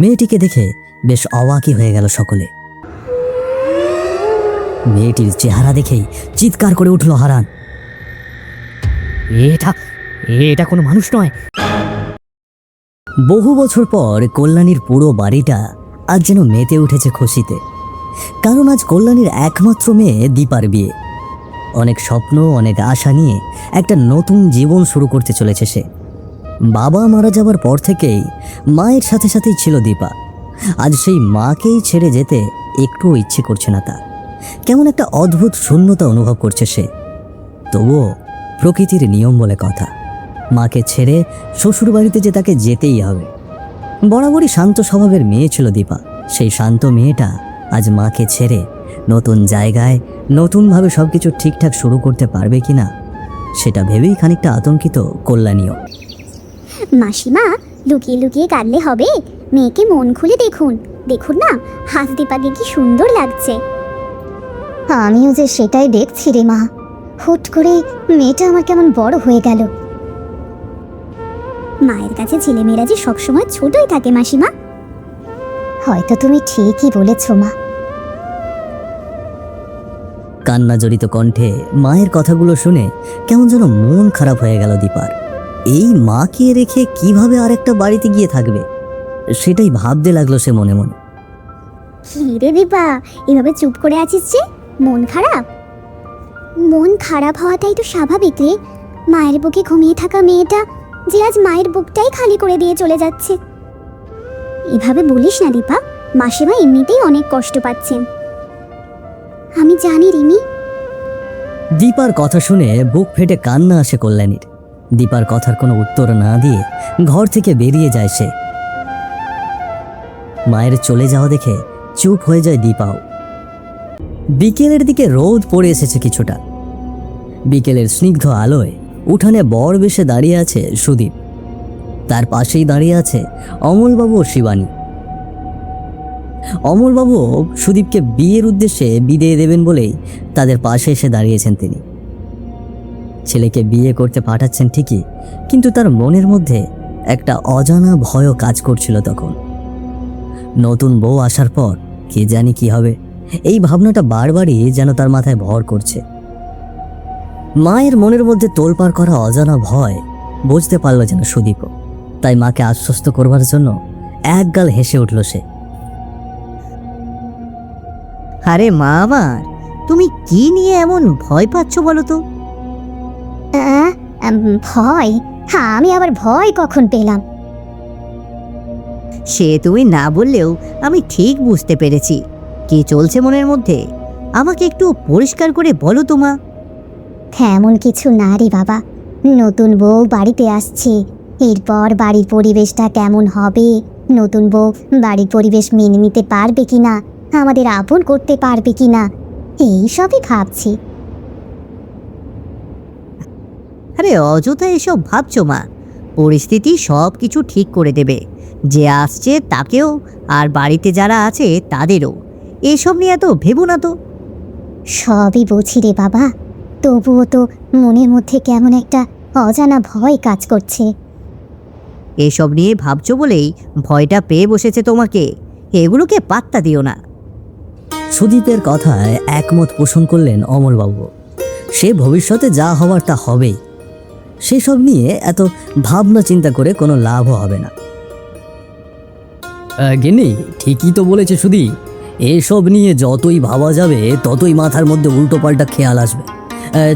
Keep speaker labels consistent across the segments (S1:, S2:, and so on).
S1: মেয়েটিকে দেখে বেশ অবাকই হয়ে গেল সকলে। মেয়েটির চেহারা দেখেই চিৎকার করে উঠল হারান। এটা এটা কোনো মানুষ নয়। বহু বছর পর কল্যাণীর পুরো বাড়িটা আজ যেন মেতে উঠেছে খুশিতে। কারণ আজ কল্যাণীর একমাত্র মেয়ে দীপার বিয়ে। অনেক স্বপ্ন, অনেক আশা নিয়ে একটা নতুন জীবন শুরু করতে চলেছে সে। বাবা মারা যাবার পর থেকেই মায়ের সাথে সাথেই ছিল দীপা। আজ সেই মাকেই ছেড়ে যেতে একটুও ইচ্ছে করছে না তার। কেমন একটা অদ্ভুত শূন্যতা অনুভব করছে সে। তবুও প্রকৃতির নিয়ম বলে কথা, মাকে ছেড়ে শ্বশুর বাড়িতে যে তাকে যেতেই হবে। বরাবরই শান্ত স্বভাবের মেয়ে ছিল দীপা। সেই শান্ত মেয়েটা আজ মাকে ছেড়ে নতুন জায়গায় নতুনভাবে সব কিছু ঠিকঠাক শুরু করতে পারবে কি না সেটা ভেবেই খানিকটা আতঙ্কিত কল্যাণীও।
S2: মাসিমা লুকিয়ে লুকিয়ে কাঁদলে হবে। মেয়েকে মন খুলে দেখুন। দেখুন না হাত দীপাকে কি সুন্দর লাগছে। আমিও যে সেটাই দেখছি রে মা। হুট করে মেয়েটা আমার কেমন বড় হয়ে গেল। মায়ের কাছে ছেলেমেয়েরা যে সবসময় ছোটই থাকে মাসিমা। হয়তো তুমি ঠিকই বলেছ মা।
S1: কান্না জড়িত কণ্ঠে মায়ের কথাগুলো শুনে কেমন যেন মন খারাপ হয়ে গেল দীপার। এই মাকে রেখে কীভাবে আরেকটা বাড়িতে গিয়ে থাকবে, সেটাই ভাবতে লাগল সে মনে মনে।
S2: রে দীপা, এভাবে চুপ করে আছিস যে? মন খারাপ? মন খারাপ হওয়াটাই তো স্বাভাবিক রে। মায়ের বুকে ঘুমিয়ে থাকা মেয়েটা যে আজ মায়ের বুকটাই খালি করে দিয়ে চলে যাচ্ছে। এভাবে বলিস না দীপা, মাসিমা এমনিতেই অনেক কষ্ট পাচ্ছেন। আমি জানি, রিমি।
S1: দীপার কথা শুনে বুক ফেটে কান্না আসে কল্যাণীর। দীপার কথার কোনো উত্তর না দিয়ে ঘর থেকে বেরিয়ে যায় সে। মায়ের চলে যাওয়া দেখে চুপ হয়ে যায় দীপাও। বিকেলের দিকে রোদ পড়ে এসেছে কিছুটা। বিকেলের স্নিগ্ধ আলোয় উঠানে বর বেশে দাঁড়িয়ে আছে সুদীপ। তার পাশেই দাঁড়িয়ে আছে অমলবাবু ও শিবানী। অমলবাবু সুদীপকে বিয়ের উদ্দেশ্যে বিদেয় দেবেন বলেই তাদের পাশে এসে দাঁড়িয়েছেন তিনি। ছেলেকে বিয়ে করতে পাঠাচ্ছেন ঠিকই, কিন্তু তার মনের মধ্যে একটা অজানা ভয়ও কাজ করছিল তখন। নতুন বউ আসার পর কে জানি কি হবে, এই ভাবনাটা বারবারই যেন তার মাথায় ভর করছে। মায়ের মনের মধ্যে তোলপাড় করা অজানা ভয় বুঝতে পারল যেন সুদীপও, তাই মাকে আশ্বস্ত করবার জন্য একগাল হেসে উঠল সে।
S3: আরে মা আমার তুমি কি নিয়ে এমন ভয় পাচ্ছ বলো তো?
S2: ভয়? হ্যাঁ আমি আবার ভয় কখন পেলাম?
S3: সে তুমি না বললেও আমি ঠিক বুঝতে পেরেছি। কি চলছে মনের মধ্যে? আমাকে একটু পরিষ্কার করে বলো তো মা।
S2: তেমন কিছু না রে বাবা। নতুন বউ বাড়িতে আসছে। এরপর বাড়ির পরিবেশটা কেমন হবে? নতুন বউ বাড়ির পরিবেশ মেনে নিতে পারবে কিনা? আমাদের আপন করতে পারবে কিনা? এই সবই ভাবছি।
S3: আরে অযথা এসব ভাবছ মা। পরিস্থিতি সব কিছু ঠিক করে দেবে। যে আসছে তাকেও আর বাড়িতে যারা আছে তাদেরও। এসব নিয়ে এত ভেবো না তো।
S2: সবই বুঝি রে বাবা। তবুও তো মনের মধ্যে কেমন একটা অজানা ভয় কাজ করছে।
S3: এসব নিয়ে ভাবছ বলেই ভয়টা পেয়ে বসেছে তোমাকে। এগুলোকে পাত্তা দিও না।
S1: সুদীপের কথায় একমত পোষণ করলেন অমলবাবু। সে ভবিষ্যতে যা হওয়ার তা হবেই। সেসব নিয়ে এত ভাবনা চিন্তা করে কোনো লাভও হবে না। গিন্নি, ঠিকই তো বলেছে সুদীপ। এসব নিয়ে যতই ভাবা যাবে, ততই মাথার মধ্যে উল্টোপাল্টা খেয়াল আসবে।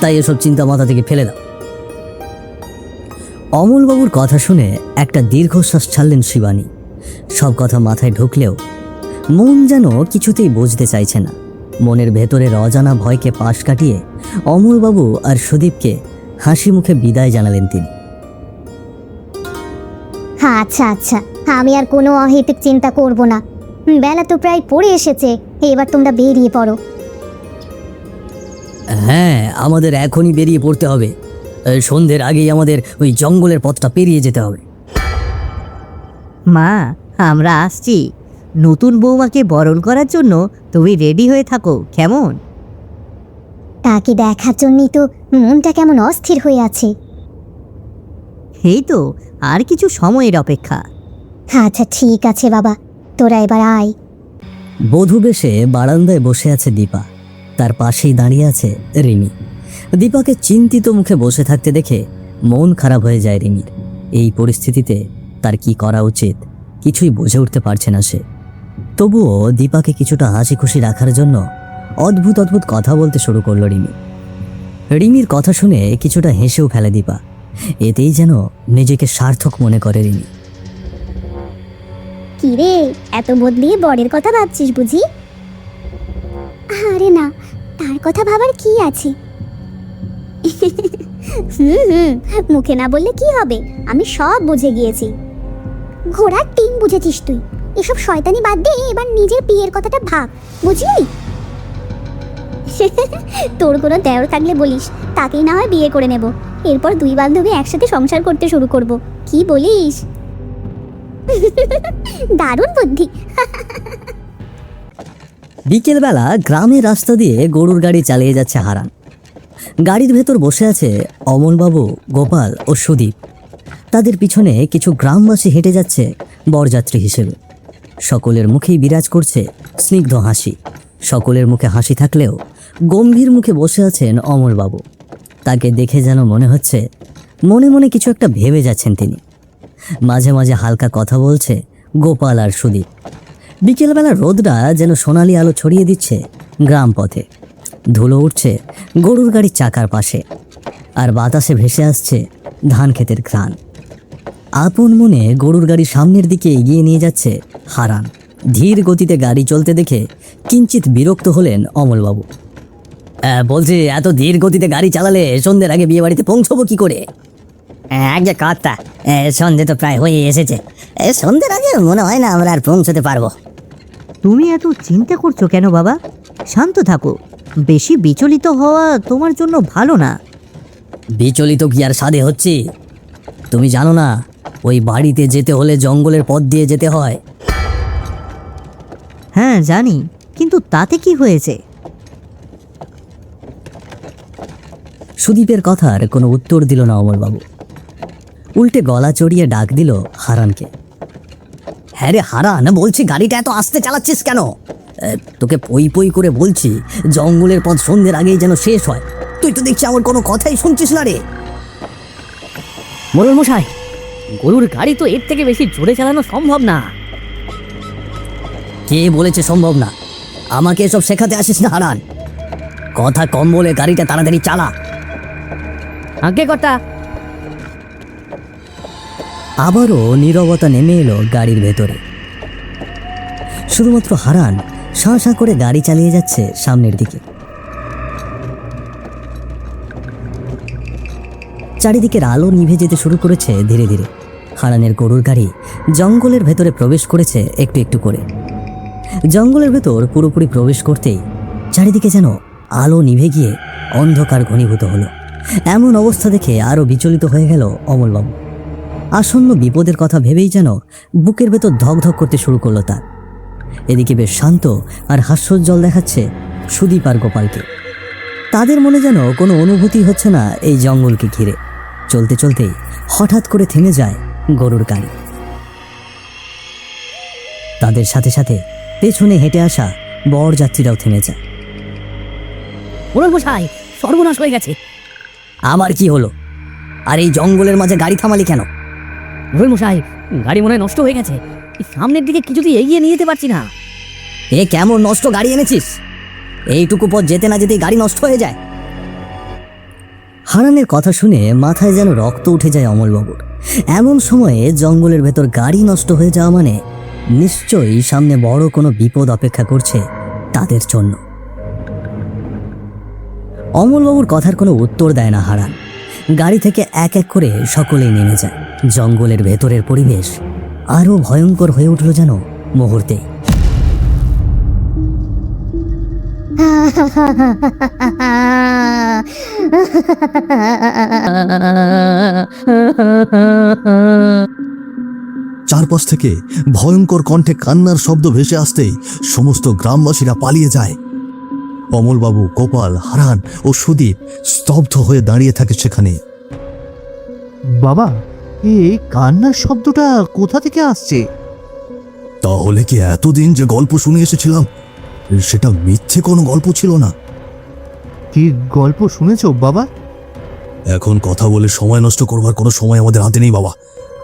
S1: তাই এসব চিন্তা মাথা থেকে ফেলে দাও। অমলবাবুর কথা শুনে একটা দীর্ঘশ্বাস ছাড়লেন শিবানী। সব কথা মাথায় ঢুকলেও মন যেন কিছুতেই বুঝতে চাইছে না। মনের ভেতরের অজানা ভয়কে পাশ কাটিয়ে অমলবাবু আর সুদীপকে হাসি মুখে বিদায় জানালেন তিনি।
S2: হ্যাঁ আচ্ছা আচ্ছা আমি আর কোনো অহেতুক চিন্তা করব না। বেলা তো প্রায় পড়ে এসেছে এবার তোমরা বেরিয়ে পড়ো।
S1: হ্যাঁ আমাদের এখনই বেরিয়ে পড়তে হবে। সন্ধ্যের আগেই আমাদের ওই জঙ্গলের পথটা পেরিয়ে যেতে হবে।
S3: মা আমরা আসছি। নতুন বৌমাকে বরণ করার জন্য তুমি রেডি হয়ে থাকো কেমন?
S2: তাকে দেখার জন্যই তো মনটা কেমন অস্থির হয়ে আছে।
S3: এই তো আর কিছু সময়ের অপেক্ষা।
S2: আচ্ছা ঠিক আছে বাবা তোরা এবার আয়।
S1: বধূ বেশে বারান্দায় বসে আছে দীপা। তার পাশেই দাঁড়িয়ে আছে রিমি। দীপাকে চিন্তিত মুখে বসে থাকতে দেখে মন খারাপ হয়ে যায় রিমির। এই পরিস্থিতিতে তার কি করা উচিত কিছুই বুঝে উঠতে পারছে না সে। তবুও দীপাকে কিছুটা হাসি খুশি রাখার জন্য অদ্ভুত অদ্ভুত কথা বলতে শুরু করল রিমি। রিমির কথা শুনে কিছুটা হেসেও ফেলে দীপা। এতেই যেন নিজেকে সার্থক মনে করে রিমি।
S2: কি রে এত বদলিয়ে বরের কথা ভাবছিস বুঝি? আরে না, তার কথা ভাবার কি আছে? হুম হুম, মুখে না বললে কি হবে? আমি সব বুঝে গিয়েছি। ঘোড়ার টিম বুঝেছিস তুই। এসব শয়তানি বাদ দিয়ে এবার নিজের বিয়ের কথাটা ভাব, বুঝলি? তোর কোনো দেওর থাকলে বলিস, তাকেই না হয় বিয়ে করে নেব। এরপর দুই বান্ধবী একসাথে সংসার করতে শুরু করব, কি বলিস? দারুণ বুদ্ধি।
S1: বিকেলবেলা গ্রামের রাস্তা দিয়ে গরুর গাড়ি চালিয়ে যাচ্ছে হারান। গাড়ির ভেতর বসে আছে অমলবাবু, গোপাল ও সুদীপ। তাদের পিছনে কিছু গ্রামবাসী হেঁটে যাচ্ছে বরযাত্রী হিসেবে। সকলের মুখেই বিরাজ করছে স্নিগ্ধ হাসি। সকলের মুখে হাসি থাকলেও গম্ভীর মুখে বসে আছেন অমরবাবু তাকে দেখে যেন মনে হচ্ছে মনে মনে কিছু একটা ভেবে যাচ্ছেন তিনি। মাঝে মাঝে হালকা কথা বলছে গোপাল আর সুদীপ। বিকেলবেলা রোদটা যেন সোনালি আলো ছড়িয়ে দিচ্ছে গ্রাম পথে। ধুলো উঠছে গরুর গাড়ির চাকার পাশে। আর বাতাসে ভেসে আসছে ধান ক্ষেতের ঘ্রাণ। আপন মনে গরুর গাড়ি সামনের দিকে এগিয়ে নিয়ে যাচ্ছে হারান। ধীর গতিতে গাড়ি চলতে দেখে কিঞ্চিত বিরক্ত হলেন অমলবাবু। "আহ, বলছি এত ধীর গতিতে গাড়ি চালালে সন্ধ্যের আগে বিয়ে বাড়িতে পৌঁছবো কি করে? আগে কথা সন্ধে তো প্রায় হয়ে এসেছে। সন্ধ্যের আগে মনে হয় না আমরা আর পৌঁছতে পারব।
S3: তুমি এত চিন্তা করছ কেন বাবা? শান্ত থাকো। বেশি বিচলিত হওয়া তোমার জন্য ভালো না।
S1: বিচলিত কি আর সাধে হচ্ছে? তুমি জানো না ওই বাড়িতে যেতে হলে জঙ্গলের পথ দিয়ে যেতে হয়।
S3: হ্যাঁ জানি। কিন্তু তাতে কি হয়েছে?
S1: সুদীপের কথার কোনো উত্তর দিল না অমরবাবু উল্টে গলা চড়িয়ে ডাক দিল হারানকে। হ্যাঁ রে হারান বলছি গাড়িটা এত আস্তে চালাচ্ছিস কেন? তোকে পই পই করে বলছি জঙ্গলের পথ সন্ধ্যের আগেই যেন শেষ হয়। তুই তো দেখছি আমার কোনো কথাই শুনছিস না রে।
S4: মোরল মশাই গরুর গাড়ি তো এর থেকে বেশি জোরে চালানো সম্ভব না।
S1: কে বলেছে সম্ভব না? আমাকে এসব শেখাতে আসিস না হারান। কথা কম বলে গাড়িটা তাড়াতাড়ি চালা।
S4: আগে কটা।
S1: আবারও নীরবতা নেমে এলো গাড়ির ভেতরে। শুধুমাত্র হারান শাঁ শাঁ করে গাড়ি চালিয়ে যাচ্ছে সামনের দিকে। চারিদিকের আলো নিভে যেতে শুরু করেছে ধীরে ধীরে। হারানের গরুর গাড়ি জঙ্গলের ভেতরে প্রবেশ করেছে একটু একটু করে। জঙ্গলের ভেতর পুরোপুরি প্রবেশ করতেই চারিদিকে যেন আলো নিভে গিয়ে অন্ধকার ঘনীভূত হলো। এমন অবস্থা দেখে আরও বিচলিত হয়ে গেল অমলবাবু। আসন্ন বিপদের কথা ভেবেই যেন বুকের ভেতর ধকধক করতে শুরু করল তার। এদিকে বেশ শান্ত আর হাস্যোজ্জ্বল দেখাচ্ছে সুদীপ আর গোপালকে। তাদের মনে যেন কোনো অনুভূতি হচ্ছে না এই জঙ্গলকে ঘিরে। চলতে চলতেই হঠাৎ করে থেমে যায় গরুর গাড়ি। তাদের সাথে সাথে পেছনে হেঁটে আসা বরযাত্রীরাও থেমে যায়।
S4: মশাই সর্বনাশ হয়ে গেছে।
S1: আমার কি হলো? আর এই জঙ্গলের মাঝে গাড়ি থামালি কেন?
S4: মশাই গাড়ি মনে হয় নষ্ট হয়ে গেছে। সামনের দিকে কিছুতেই এগিয়ে নিয়ে যেতে পারছি না।
S1: এ কেমন নষ্ট গাড়ি এনেছিস? এইটুকু পথ যেতে না যেতেই গাড়ি নষ্ট হয়ে যায়। হারানের কথা শুনে মাথায় যেন রক্ত উঠে যায় অমলবাবুর এমন সময়ে জঙ্গলের ভেতর গাড়ি নষ্ট হয়ে যাওয়া মানে নিশ্চয়ই সামনে বড় কোনো বিপদ অপেক্ষা করছে তাদের জন্য। অমলবাবুর কথার কোনো উত্তর দেয় না হারান। গাড়ি থেকে এক এক করে সকলেই নেমে যায়। জঙ্গলের ভেতরের পরিবেশ আরও ভয়ঙ্কর হয়ে উঠল যেন মুহূর্তেই।
S5: চারপাশ থেকে ভয়ঙ্কর কণ্ঠে কান্নার শব্দ ভেসে আসতেই সমস্ত গ্রামবাসীরা পালিয়ে যায়। অমলবাবু গোপাল হারান ও সুদীপ স্তব্ধ হয়ে দাঁড়িয়ে থাকে সেখানে।
S6: বাবা এই কান্নার শব্দটা কোথা থেকে আসছে?
S5: তাহলে কি এতদিন যে গল্প শুনে এসেছিলাম? সেটা মিথ্যে কোনো গল্প ছিল না।
S6: কি গল্প শুনেছ বাবা?
S5: এখন কথা বলে সময় নষ্ট করবার কোনো সময় আমাদের হাতে নেই বাবা।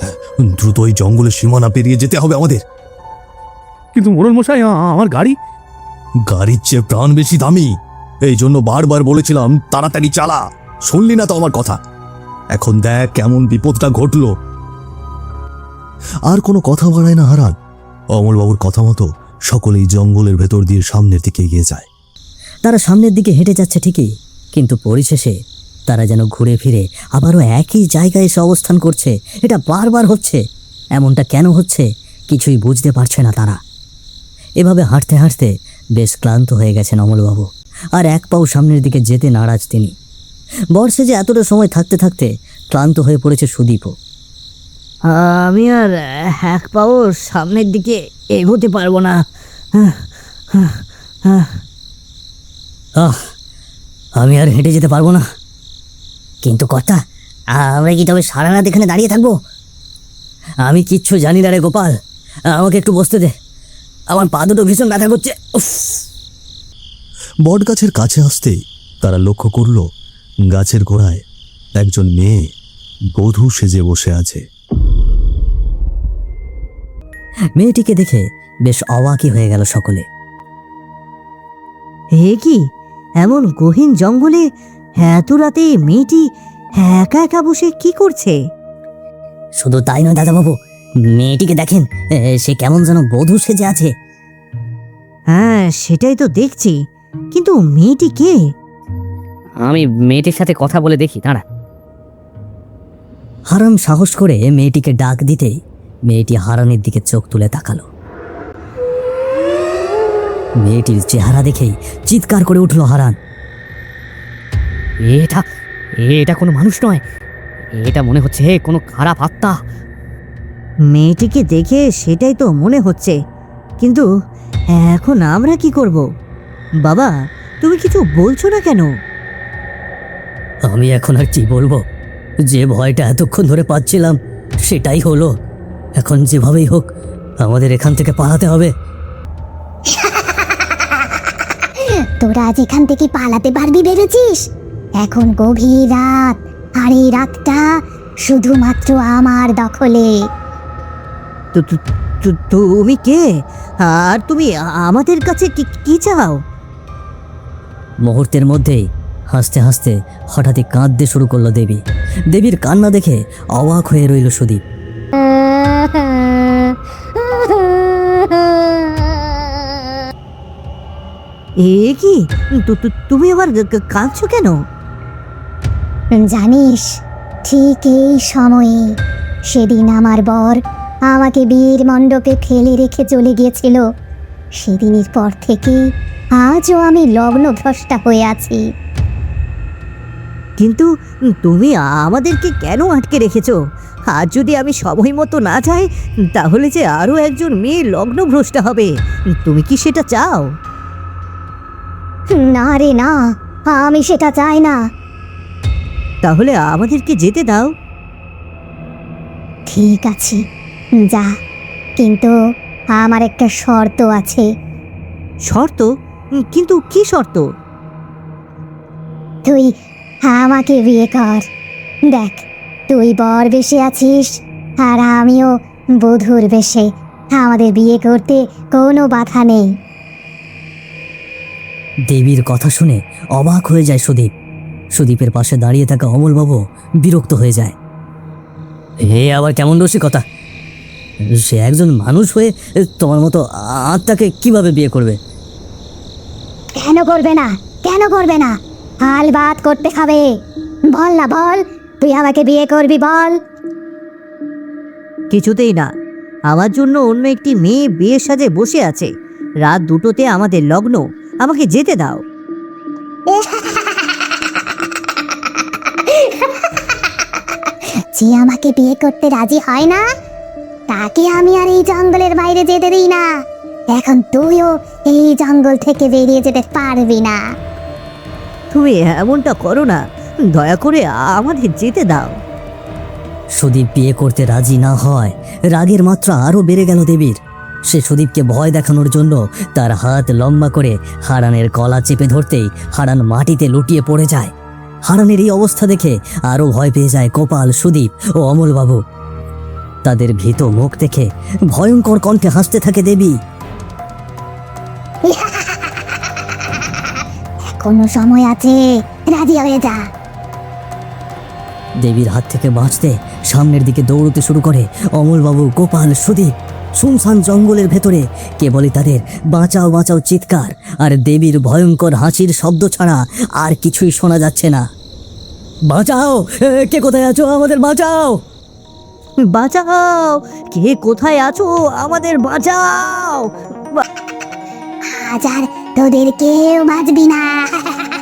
S5: হ্যাঁ, দ্রুত ওই জঙ্গলের সীমানা পেরিয়ে যেতে হবে আমাদের।
S7: কিন্তু মোড়ল মশাই আমার গাড়ি?
S5: গাড়ির চেয়ে প্রাণ বেশি দামি। এই জন্য বারবার বলেছিলাম তাড়াতাড়ি চালা। শুনলি না তো আমার কথা? এখন দেখ কেমন বিপদটা ঘটলো। আর কোনো কথা বাড়ায় না হারান। অমলবাবুর কথা মতো সকলেই জঙ্গলের ভেতর দিয়ে সামনের দিকে এগিয়ে যায়।
S1: তারা সামনের দিকে হেঁটে যাচ্ছে ঠিকই, কিন্তু পরিশেষে তারা যেন ঘুরে ফিরে আবারও একই জায়গায় এসে অবস্থান করছে। এটা বারবার হচ্ছে, এমনটা কেন হচ্ছে কিছুই বুঝতে পারছে না তারা। এভাবে হাঁটতে হাঁটতে বেশ ক্লান্ত হয়ে গেছেন অমলবাবু, আর এক পাও সামনের দিকে যেতে নারাজ তিনি। বর্ষে যে এতটা সময় থাকতে থাকতে ক্লান্ত হয়ে পড়েছে সুদীপও।
S3: আমি আর এক পাও সামনের দিকে এগোতে পারব না।
S1: আহ আমি আর হেঁটে যেতে পারব না। কিন্তু কর্তা আমরা কি তবে সারা রাত এখানে দাঁড়িয়ে থাকব? আমি কিচ্ছু জানি না রে গোপাল। আমাকে একটু বসতে দে। আমার পা দুটো ভীষণ ব্যথা করছে। উফ।
S5: বটগাছের কাছে আসতেই তারা লক্ষ্য করল গাছের গোড়ায় একজন মেয়ে বধূ সেজে বসে আছে।
S1: মেয়েটিকে দেখে বেশ অবাকই হয়ে গেল সকলে।
S3: হে কি এমন গহীন জঙ্গলে এত রাতে মেয়েটি একা একা বসে কি করছে?
S1: শুধু তাই নয় দাদাবাবু মেয়েটিকে দেখেন সে কেমন যেন বধূ সেজে আছে।
S3: হ্যাঁ সেটাই তো দেখছি কিন্তু মেয়েটি কে?
S4: আমি মেয়েটির সাথে কথা বলে দেখি দাঁড়া।
S1: হারাম সাহস করে মেয়েটিকে ডাক দিতেই মেয়েটি হারানের দিকে চোখ তুলে তাকালো। মেয়েটির চেহারা দেখেই চিৎকার করে উঠল হারান।
S4: এটা এটা কোনো মানুষ নয়। এটা মনে হচ্ছে কোনো খারাপ আত্মা।
S3: মেয়েটিকে দেখে সেটাই তো মনে হচ্ছে। কিন্তু এখন আমরা কি করব? বাবা তুমি কিছু বলছো না কেন?
S1: আমি এখন আর কি বলব? যে ভয়টা এতক্ষণ ধরে পাচ্ছিলাম সেটাই হলো। এখন যেভাবেই হোক আমাদের এখান থেকে পালাতে হবে।
S2: তোরা আজ এখান থেকে পালাতে পারবি ভেবেছিস? এখন গভীর রাত আর এই রাতটা শুধুমাত্র আমার দখলে।
S3: তুমি কে? আর তুমি আমাদের কাছে কি কি চাও?
S1: মুহূর্তের মধ্যেই হাসতে হাসতে হঠাৎই কাঁদতে শুরু করল দেবী। দেবীর কান্না দেখে অবাক হয়ে রইল সুদীপ।
S3: এ কি? তুমি আবার কাঁদছো কেন?
S2: জানিস, ঠিক এই সময়ে সেদিন আমার বর আমাকে বীর মণ্ডপে ফেলে রেখে চলে গিয়েছিল। সেদিনের পর থেকে আজও আমি লগ্নভ্রষ্টা হয়ে আছি।
S3: কিন্তু তুমি আমাদেরকে কেন আটকে রেখেছ? আর যদি আমি সময় মতো না যাই তাহলে যে আরও একজন মেয়ে লগ্নভ্রষ্টা হবে। তুমি কি সেটা চাও?
S2: না রে না। আমি সেটা চাই না।
S3: তাহলে আমাদেরকে যেতে দাও।
S2: ঠিক আছে। যা। কিন্তু আমার একটা শর্ত আছে।
S3: শর্ত? কিন্তু কি শর্ত?
S2: তুই আমাকে বিয়ে কর। দেখ তুই বর বেশে আছিস আর আমিও বধুর বেশে। আমাদের বিয়ে করতে কোনো বাধা নেই।
S1: দেবীর কথা শুনে অবাক হয়ে যায় সুদীপ। সুদীপের পাশে দাঁড়িয়ে থাকা অমলবাবু বিরক্ত হয়ে যায়। হে আবার কেমন রসিকতা সে একজন মানুষ হয়ে তোমার মতো আত্মাকে কীভাবে বিয়ে করবে?
S2: কেন করবে না? কেন করবে না? হাল বাদ করতে হবে। বল না বল তুই আমাকে বিয়ে করবি বল।
S3: কিছুতেই না। আমার জন্য অন্য একটি মেয়ে বিয়ের সাজে বসে আছে। রাত দুটোতে আমাদের লগ্ন। আমাকে যেতে দাও।
S2: যে আমাকে বিয়ে করতে রাজি হয় না তাকে আমি আর এই জঙ্গলের বাইরে যেতে দিই না। এখন তুইও এই জঙ্গল থেকে বেরিয়ে যেতে পারবি না।
S3: তুমি এমনটা করো না। দয়া করে আমাদের যেতে দাও।
S1: সুদীপ বিয়ে করতে রাজি না হয়। রাগের মাত্রা আরও বেড়ে গেল দেবীর। সে সুদীপকে ভয় দেখানোর জন্য তার হাত লম্বা করে হারানের গলা চেপে ধরতেই হারান মাটিতে লুটিয়ে পড়ে যায়। হারানের এই অবস্থা দেখে আরও ভয় পেয়ে যায় গোপাল, সুদীপ ও অমলবাবু। তাদের ভীত মুখ দেখে ভয়ঙ্কর কণ্ঠে হাসতে থাকে দেবী।
S2: কোনো সময় আছে। রাজি হয়ে যা।
S1: দেবীর হাত থেকে বাঁচতে সামনের দিকে দৌড়তে শুরু করে অমলবাবু গোপাল সুদীপ শুনশান জঙ্গলের ভেতরে। কেবলই তাদের বাঁচাও বাঁচাও চিৎকার আর দেবীর ভয়ঙ্কর হাসির শব্দ ছাড়া আর কিছুই শোনা যাচ্ছে না। বাঁচাও! কে কোথায় আছো? আমাদের বাঁচাও!
S3: বাঁচাও! কে কোথায় আছো? আমাদের বাঁচাও!
S2: আজ আর তোদের কেউ বাঁচবি না।